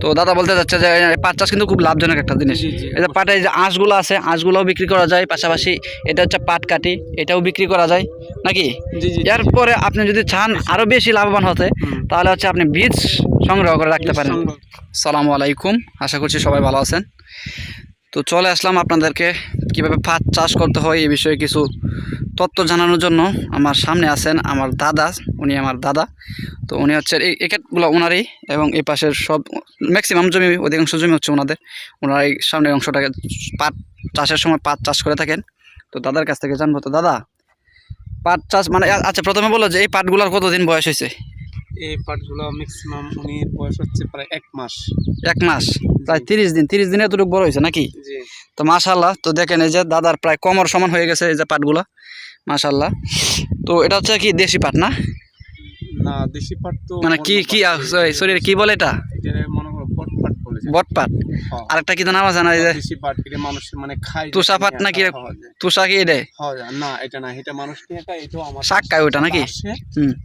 তো দাদা বলতে চাচ্ছে যে পাট চাষ কিন্তু খুব লাভজনক একটা জিনিস। যে পাটের যে আঁশগুলো আছে আঁশগুলোও বিক্রি করা যায়। পাশাপাশি এটা হচ্ছে পাট কাটি এটাও বিক্রি করা যায়। নাকি? এরপরে আপনি যদি চান আরও বেশি লাভবান হতে তাহলে হচ্ছে আপনি বীজ সংগ্রহ করে রাখতে পারেন। সালামু আলাইকুম আশা করছি সবাই ভালো আছেন। তো চলে আসলাম আপনাদেরকে কীভাবে পাট চাষ করতে হয় এই বিষয়ে কিছু তথ্য জানানোর জন্য আমার সামনে আছেন আমার দাদা উনি আমার দাদা। তো উনি হচ্ছে এই একেটগুলো ওনারই এবং এই পাশের সব ম্যাক্সিমাম জমি অধিকাংশ জমি হচ্ছে ওনাদের ওনারা এই সামনের অংশটাকে পাট চাষের সময় পাট চাষ করে থাকেন। তো দাদার কাছ থেকে জানব। তো দাদা পাট চাষ মানে আচ্ছা প্রথমে বলো যে এই পাটগুলোর কতদিন বয়স হয়েছে? এই পাটগুলো ম্যাক্সিমাম উনি বয়স হচ্ছে প্রায় এক মাস। এক মাস? প্রায় তিরিশ দিন। তিরিশ দিনে এতটুকু বড় হয়েছে নাকি? তো মাশাল্লাহ তো দেখেন এই যে দাদার প্রায় কমর সমান হয়ে গেছে এই যে পাটগুলো। মাশাল্লাহ তো এটা হচ্ছে কি দেশি পাট না? না দেশি পাট তো মানে কি কি সরি কি বলে এটা? এটা মনে করো বট পাট বলে বট হ্যাঁ। আরেকটা কি তো নাম আছে না এই যে? দেশি পাট এটা মানুষ মানে খায় তুষা পাট নাকি? তুষা কি এটা? হয় না এটা না এটা মানুষ নিয়ে খায় এটাও আমার শাক খায় ওটা নাকি?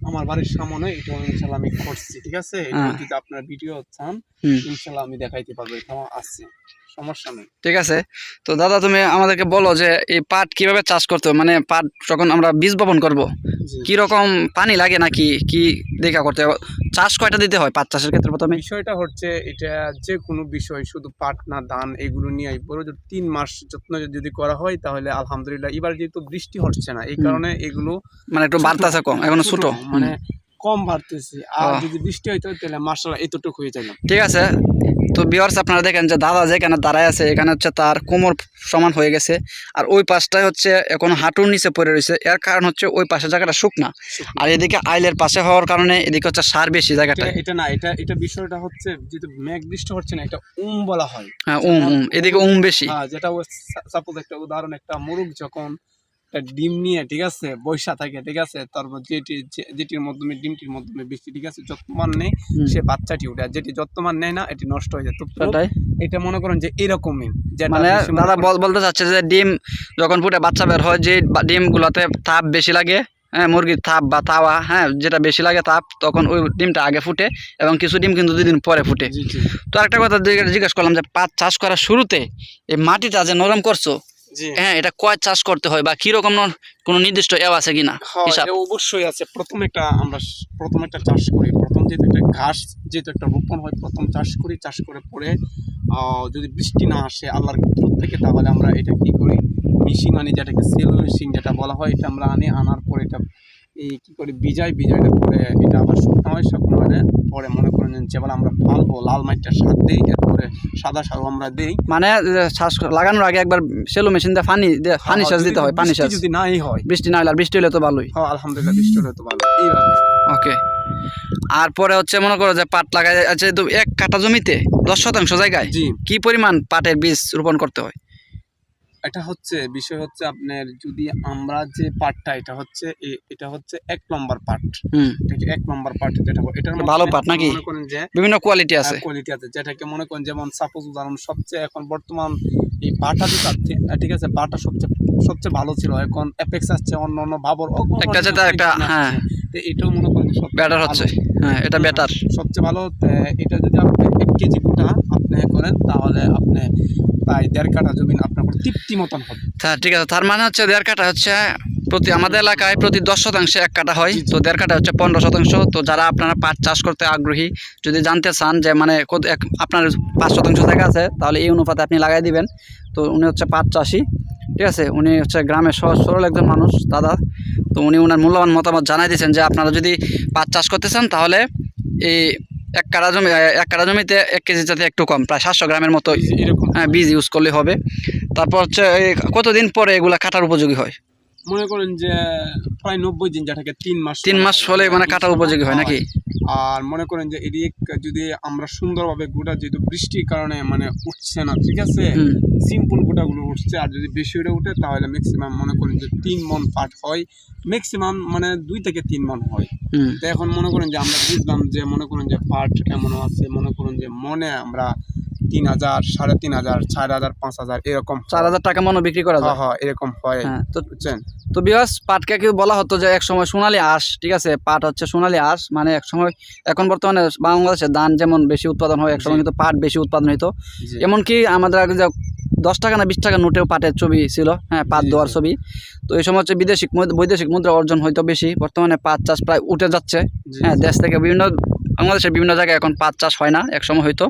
আমার বাড়ির সামনে এটা ইনশাল্লাহ আমি করছি ঠিক আছে? এটা হ্যাঁ। যদি আপনার ভিডিও চান হুম। ইনশাল্লাহ আমি দেখাইতে পারব এটা আমার আছে। সমস্যা নেই। ঠিক আছে? তো দাদা তুমি আমাদেরকে বলো যে এই পাট কীভাবে চাষ করতে হবে? মানে পাট যখন আমরা বীজ বপন করব। কি রকম পানি লাগে নাকি কি দেখা করতে হবে? চাষ কয়টা দিতে হয় পাট চাষের ক্ষেত্রে প্রথমে? বিষয়টা হচ্ছে এটা যে কোনো বিষয় শুধু পাট না ধান এগুলো নিয়ে বড় তিন মাস যত্ন যদি করা হয় তাহলে আলহামদুলিল্লাহ এবার যেহেতু বৃষ্টি হচ্ছে না এই কারণে এগুলো মানে একটু বাড়তাছে কম এখনও ছোট। মানে কম বাড়তেছে। আর যদি বৃষ্টি হইতো তাহলে মাসাল্লাহ এতটুকু হয়ে যায় না ঠিক আছে। তো বিয়ার্স আপনারা দেখেন যে দাদা যেখানে দাঁড়ায় আছে এখানে হচ্ছে তার কোমর সমান হয়ে গেছে। আর ওই পাশটায় হচ্ছে এখন হাঁটুর নিচে পড়ে রয়েছে। এর কারণ হচ্ছে ওই পাশের জায়গাটা শুকনা। আর এদিকে আইলের পাশে হওয়ার কারণে এদিকে হচ্ছে সার বেশি জায়গাটা এটা- এটা না এটা এটা বিষয়টা হচ্ছে যেহেতু মেঘ বৃষ্টি হচ্ছে না এটা উম বলা হয়। হ্যাঁ উম উম। এদিকে উম বেশি। হ্যাঁ যেটা সাপোজ একটা উদাহরণ একটা মুরগ যখন একটা ডিম নিয়ে ঠিক আছে বৈশা থাকে ঠিক আছে তারপর যেটি যেটির মাধ্যমে ডিমটির মাধ্যমে বৃষ্টি ঠিক আছে যত্নমান নেই সে বাচ্চাটি উঠে যেটি যত্নমান নেয় না এটি নষ্ট হয়ে যায়। তো এটা মনে করেন যে এরকমই মানে দাদা বল- বলতে চাচ্ছে যে ডিম যখন ফুটে বাচ্চা বের হয় যে ডিমগুলোতে তাপ বেশি লাগে হ্যাঁ মুরগির তাপ বা তাওয়া হ্যাঁ যেটা বেশি লাগে তাপ তখন ওই ডিমটা আগে ফুটে এবং কিছু ডিম কিন্তু দুদিন পরে ফুটে। তো একটা কথা জিজ্ঞেস- করলাম যে পাট চাষ করার শুরুতে এই মাটিটা যে নরম করছ হ্যাঁ এটা কয় চাষ করতে হয় বা কীরকম কোনো নির্দিষ্ট এও আছে কিনা হিসাব? অবশ্যই আছে। প্রথম একটা আমরা প্রথম একটা চাষ করি। প্রথম যেহেতু একটা ঘাস যেহেতু একটা রোপণ হয় প্রথম চাষ করি চাষ করে পরে আহ, যদি বৃষ্টি না আসে আল্লাহর দূর থেকে তাহলে আমরা এটা কি করি? মেশিন আনি যেটাকে সেল মেশিন যেটা বলা হয় এটা আমরা আনি আনার পরে এটা এই কি করি বিজাই বিজয়টা পরে এটা আবার শুকনো হয় শুকনো হলে পরে মনে করেন যে এবার আমরা ফালবো লাল মাটিটা সার দিই এরপরে সাদা সারও আমরা দিই। মানে শ্বাস লাগানোর আগে একবার সেলো মেশিন দিয়ে পানি পানি হ্যাঁ, যদি দিতে হয় পানি সেচ যদি নাই হয়। বৃষ্টি না হলে আর বৃষ্টি হলে তো ভালোই। হ্যাঁ আলহামদুলিল্লাহ বৃষ্টি হলে তো ভালো। এইভাবে। ওকে। আর পরে হচ্ছে মনে করো যে পাট লাগাই আছে এক কাঠা জমিতে দশ শতাংশ জায়গায় কি পরিমাণ পাটের বীজ রোপণ করতে হয়? এটা হচ্ছে বিষয় হচ্ছে আপনার যদি আমরা যে পার্টটা এটা হচ্ছে এটা হচ্ছে এক নম্বর পার্ট এক নম্বর পার্ট যেটা এটা ভালো পাট নাকি? যে বিভিন্ন কোয়ালিটি আছে। কোয়ালিটি আছে। যেটাকে মনে করেন যেমন সাপোজ উদাহরণ সবচেয়ে এখন বর্তমান এই বাটা যেটা ঠিক আছে? বাটা সবচেয়ে সবচেয়ে ভালো ছিল। এখন অ্যাপেক্স আসছে অন্য অন্য ভাবর একটা যেটা একটা, হ্যাঁ। এটাও মনে করেন সব ব্যাটার হচ্ছে। হ্যাঁ এটা বেটার সবচেয়ে ভালো এটা যদি আপনি এক কেজি আপনি করেন তাহলে আপনি প্রায় দেড় কাঠা জমিন আপনার তৃপ্তি মতন হবে। হ্যাঁ ঠিক আছে তার মানে হচ্ছে দেড় কাঠা হচ্ছে প্রতি আমাদের এলাকায় প্রতি দশ শতাংশে এক কাঠা হয়। তো দেড় কাঠা হচ্ছে পনেরো শতাংশ। তো যারা আপনারা পাট চাষ করতে আগ্রহী যদি জানতে চান যে মানে আপনার পাঁচ শতাংশ জায়গা আছে তাহলে এই অনুপাতে আপনি লাগাই দিবেন। তো উনি হচ্ছে পাট চাষি ঠিক আছে? উনি হচ্ছে গ্রামের সহজ সরল একজন মানুষ দাদা। তো উনি ওনার মূল্যবান মতামত জানাই দিয়েছেন যে আপনারা যদি পাট চাষ করতে চান তাহলে এই এক কাড়া জমি এক কাড়া জমিতে এক কেজি যাতে একটু কম প্রায় সাতশো গ্রামের মতো এরকম? হ্যাঁ বীজ ইউজ করলে হবে। তারপর হচ্ছে কতদিন পরে এগুলা কাটার উপযোগী হয়? মনে করেন যে প্রায় নব্বই দিন যেটাকে তিন মাস তিন মাস হলে মানে কাটার উপযোগী হয় নাকি? আর মনে করেন যে এদিক যদি আমরা সুন্দরভাবে গোটা যেহেতু বৃষ্টির কারণে মানে উঠছে না ঠিক আছে? সিম্পল গোটাগুলো উঠছে আর যদি বেশি উঠে উঠে তাহলে ম্যাক্সিমাম মনে করেন যে তিন মন পাট হয়। ম্যাক্সিমাম মানে দুই থেকে তিন মন হয়। তো এখন মনে করেন যে আমরা বুঝলাম যে মনে করেন যে পাট এমনও আছে মনে করেন যে মনে আমরা তিন হাজার সাড়ে তিন হাজার চার হাজার পাঁচ হাজার এরকম চার হাজার টাকা মনে বিক্রি করা হ্যাঁ যায়। হ্যাঁ এরকম হয় হ্যাঁ তো বুঝছেন? তো বিহাস পাটকে কি বলা হতো যে এক সময় সোনালী আঁশ ঠিক আছে? পাট হচ্ছে সোনালী আঁশ মানে এক সময় এখন বর্তমানে বাংলাদেশে ধান যেমন বেশি উৎপাদন হয় এক সময় কিন্তু পাট বেশি উৎপাদন হইতো। এমনকি আমাদের আগে যে দশ টাকা না বিশ টাকা নোটেও পাটের ছবি ছিল হ্যাঁ পাট জি, দেওয়ার ছবি। তো এই সময় হচ্ছে বিদেশিক বৈদেশিক মুদ্রা অর্জন হয়তো বেশি। বর্তমানে পাট চাষ প্রায় উঠে যাচ্ছে। হ্যাঁ দেশ থেকে বিভিন্ন বাংলাদেশের বিভিন্ন জায়গায় এখন পাট চাষ হয় না একসময় হয়তো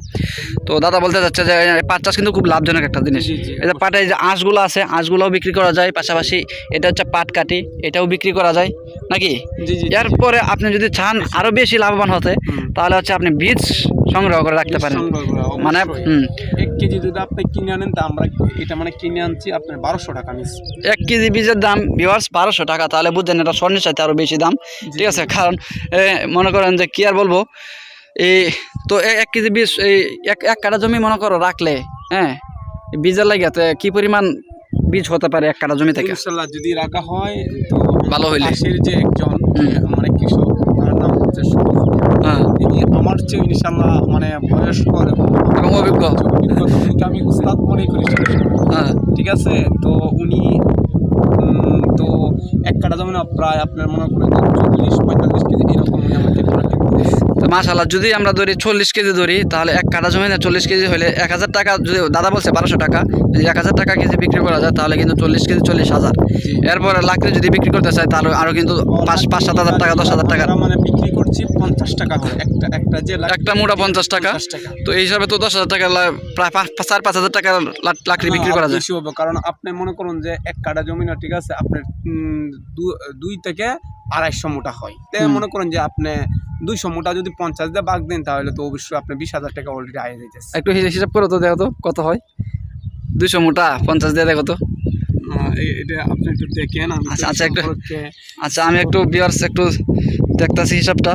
তো দাদা বলতে যাচ্ছে যে পাট চাষ কিন্তু খুব লাভজনক একটা জিনিস। এটা জি, এই যে পাটের যে আঁশগুলো আছে আঁশগুলোও বিক্রি করা যায়। পাশাপাশি এটা হচ্ছে পাট কাটি এটাও বিক্রি করা যায়। নাকি? এরপরে আপনি যদি চান আরও বেশি লাভবান হতে তাহলে হচ্ছে আপনি বীজ সংগ্রহ করে রাখতে পারেন। মানে এক কেজি যদি আপনি কিনে আনেন তা আমরা এটা মানে কিনে আনছি আপনার বারোশো টাকা নিচ্ছি এক কেজি বীজের দাম ভিওয়ার্স বারোশো টাকা তাহলে বুঝছেন এটা স্বর্ণের চাইতে আরও বেশি দাম। ঠিক আছে কারণ এ, মনে করেন যে কি আর বলব এই তো এক কেজি বীজ এই এক এক কাটা জমি মনে করো রাখলে হ্যাঁ বীজের লাগে তো কি পরিমাণ বীজ হতে পারে এক কাটা জমি থেকে? যদি রাখা হয় তো ভালো হইলে। যে একজন মানে কৃষক তার নাম হচ্ছে সুমন। হ্যাঁ তিনি চেয়ে ইনশাল্লাহ মানে বয়স্ক এবং অভিজ্ঞ। আমি উস্তাদ মনে করি হ্যাঁ। ঠিক আছে? তো উনি তো এক কাটা জমি না প্রায় আপনার মনে করেন চল্লিশ পঁয়তাল্লিশ কেজি এরকম উনি আমাকে তো মাশাল্লাহ যদি আমরা ধরি চল্লিশ কেজি ধরি তাহলে এক কাটা জমি না চল্লিশ কেজি হলে এক হাজার টাকা যদি দাদা বলছে বারোশো টাকা যদি এক হাজার টাকা কেজি বিক্রি করা যায় তাহলে কিন্তু চল্লিশ কেজি চল্লিশ হাজার। এরপরে লাখে যদি বিক্রি করতে চায় তাহলে আরও কিন্তু পাঁচ পাঁচ সাত হাজার টাকা দশ হাজার টাকা। মানে বিক্রি করছি পঞ্চাশ টাকা করে একটা একটা যে একটা মোটা পঞ্চাশ টাকা। তো এই হিসাবে তো দশ হাজার টাকা প্রায় চার পাঁচ হাজার টাকা লাকড়ি বিক্রি করা যায়। হবে কারণ আপনি মনে করুন যে এক কাটা জমি না ঠিক আছে আপনার দুই থেকে আড়াইশো মোটা হয়। তাই মনে করেন যে আপনি দুইশো মোটা যদি পঞ্চাশ দিয়ে বাগ দেন তাহলে তো অবশ্যই আপনি বিশ হাজার টাকা অলরেডি আয় যেতেছে একটু হিসাব করো তো দেখো তো কত হয়? দুশো মোটা পঞ্চাশ দিয়ে দেখো তো। এটা আপনি একটু দেখেন আচ্ছা, আচ্ছা, একটু- আচ্ছা আমি একটু বিয়ার্স একটু দেখতেছি হিসাবটা।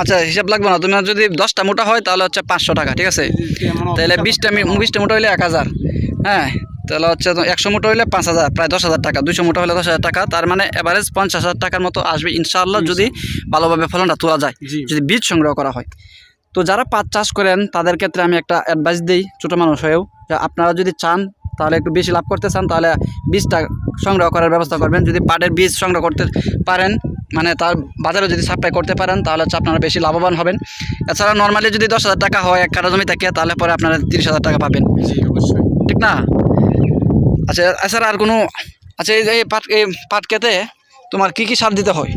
আচ্ছা হিসাব লাগবে না। তুমি যদি দশটা মোটা হয় তাহলে হচ্ছে পাঁচশো টাকা ঠিক আছে? তাহলে বিশটা বিশটা মোটা হইলে এক হাজার। হ্যাঁ তাহলে হচ্ছে একশো মোটা হইলে পাঁচ হাজার প্রায় দশ হাজার টাকা। দুশো মোটা হলে দশ হাজার টাকা। তার মানে অ্যাভারেজ পঞ্চাশ হাজার টাকার মতো আসবে। ইনশাআল্লাহ যদি ভালোভাবে ফলনটা তোলা যায় যদি বীজ সংগ্রহ করা হয়। তো যারা পাট চাষ করেন তাদের ক্ষেত্রে আমি একটা অ্যাডভাইস দিই ছোটো মানুষ হয়েও যে আপনারা যদি চান তাহলে একটু বেশি লাভ করতে চান তাহলে বীজটা সংগ্রহ করার ব্যবস্থা করবেন। যদি পাটের বীজ সংগ্রহ করতে পারেন মানে তার বাজারে যদি সাপ্লাই করতে পারেন তাহলে হচ্ছে আপনারা বেশি লাভবান হবেন। এছাড়া নর্মালি যদি দশ হাজার টাকা হয় এক কাটা জমি থাকে তাহলে পরে আপনারা তিরিশ হাজার টাকা পাবেন। অবশ্যই। ঠিক না? আচ্ছা এছাড়া আর কোনো আচ্ছা এই পাট এই পাট খেতে তোমার কি কি সার দিতে হয়?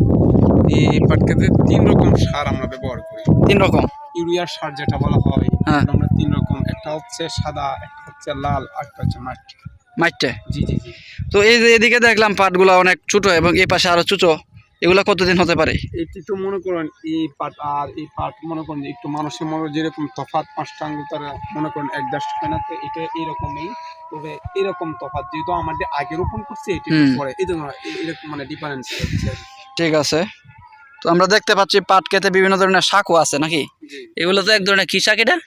এই পাটকেতে তিন রকম সার আমরা ব্যবহার করি। তিন রকম? ইউরিয়া সার যেটা বলা হয় হ্যাঁ। আমরা তিন রকম। একটা হচ্ছে সাদা একটা হচ্ছে লাল আর একটা হচ্ছে মাটি মাইটে? জি জি জি। তো এই যে এদিকে দেখলাম পাটগুলো অনেক ছোটো এবং এই পাশে আরও ছোটো। এগুলো কতদিন হতে পারে? এটি তো মনে করেন এই পাট আর এই পাট মনে করেন একটু মানুষের মনে যেরকম তফাৎ পাঁচটা আঙ্গুল তারা মনে করেন অ্যাডজাস্ট হয় না তো এটা এরকমই। তবে এরকম তফাৎ যেহেতু আমাদের আগে রোপণ করছে এটি পরে এই জন্য এরকম মানে ডিফারেন্স ঠিক আছে। তো আমরা দেখতে পাচ্ছি পাট খেতে বিভিন্ন ধরনের শাকও আছে নাকি? এগুলো তো এক ধরনের কি শাক এটা?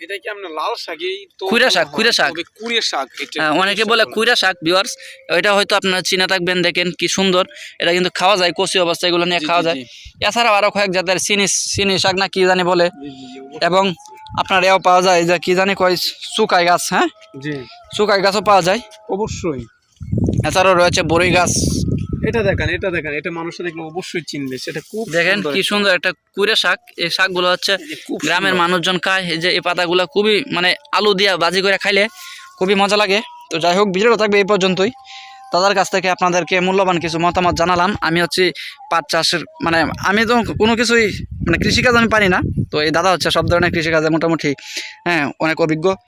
এটা কি আপনার লাল শাকই কুইরা শাক, কুইরা শাক। কুইরা শাক হ্যাঁ, অনেকে বলে কুইরা শাক ভিউয়ার্স এটা হয়তো আপনারা চিনে থাকবেন দেখেন কি সুন্দর। এটা কিন্তু খাওয়া যায় কচি অবস্থা এগুলো নিয়ে খাওয়া যায়। এছাড়াও আরও কয়েক জাতের চিনি চিনি শাক না কি জানি বলে। এবং আপনার এও পাওয়া যায় যে কি জানি কয় শুকাই গাছ হ্যাঁ? জি। শুকাই গাছও পাওয়া যায়। অবশ্যই। এছাড়াও রয়েছে বড়ই গাছ এটা দেখেন এটা দেখেন এটা মানুষ দেখলে অবশ্যই চিনবে সেটা খুব দেখেন কি সুন্দর একটা কুইরা শাক এই শাকগুলো হচ্ছে গ্রামের মানুষজন খায় এই যে এই পাতাগুলো খুবই মানে আলু দিয়া ভাজি করে খাইলে খুবই মজা লাগে। তো যাই হোক ভিডিওটা থাকবে এই পর্যন্তই। দাদার কাছ থেকে আপনাদেরকে মূল্যবান কিছু মতামত জানালাম। আমি হচ্ছে পাট চাষের মানে আমি তো কোনো কিছুই মানে কৃষিকাজ আমি পারি না। তো এই দাদা হচ্ছে সব ধরনের কৃষিকাজে মোটামুটি হ্যাঁ অনেক অভিজ্ঞ।